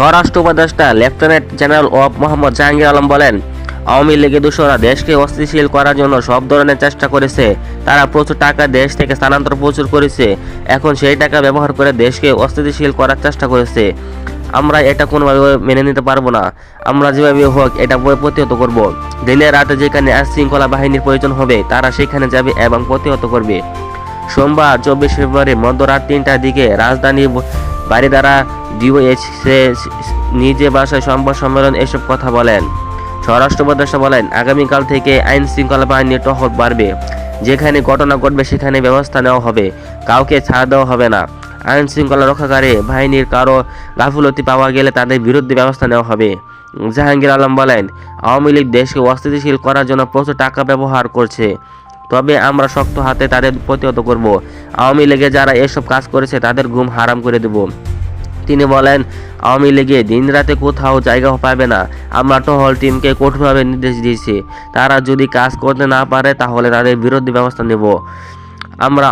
স্বরাষ্ট্র উপদেষ্টা lieutenant general অফ মোহাম্মদ জাহাঙ্গীর আলম বলেন, আওয়ামী লীগের দোষরা দেশকে অস্থিতিশীল করার জন্য সব ধরনের চেষ্টা করেছে। তারা প্রচুর টাকা দেশ থেকে স্থানান্তর প্রচুর করেছে। এখন সেই টাকা ব্যবহার করে দেশকে অস্থিতিশীল করার চেষ্টা করেছে। আমরা এটা কোনোভাবে মেনে নিতে পারব না। আমরা যেভাবে হোক এটা প্রতিহত করব। দিনে রাতে যেখানে আইন শৃঙ্খলা বাহিনীর প্রয়োজন হবে, তারা সেখানে যাবে এবং প্রতিহত করবে। সোমবার, চব্বিশ ফেব্রুয়ারি মধ্যরাত তিনটার দিকে রাজধানী বাড়িদারা ডিওএইচ নিজে বাসায় সংবাদ সম্মেলন এসব কথা বলেন। স্বরাষ্ট্র উপদেষ্টা বলেন, আগামীকাল থেকে আইন শৃঙ্খলা বাহিনীর টহল বাড়বে। যেখানে ঘটনা ঘটবে সেখানে ব্যবস্থা নেওয়া হবে। কাউকে ছাড় দেওয়া হবে না। আইন শৃঙ্খলা রক্ষাকারী বাহিনীর কারও গাফুলতি পাওয়া গেলে তাদের বিরুদ্ধে ব্যবস্থা নেওয়া হবে। জাহাঙ্গীর আলম বলেন, আওয়ামী লীগ দেশকে অস্থিতিশীল করার জন্য প্রচুর টাকা ব্যবহার করছে। তবে আমরা শক্ত হাতে তাদের প্রতিহত করব। আওয়ামী লীগে যারা এসব কাজ করেছে তাদের ঘুম হারাম করে দেব। তিনি বলেন আওয়ামী লীগে দিন রাতে কোথাও জায়গা পাবে না। আমরা টহল টিমকে কঠোরভাবে নির্দেশ দিয়েছি। তারা যদি কাজ করতে না পারে, তাহলে তাদের বিরুদ্ধে ব্যবস্থা নেব। আমরা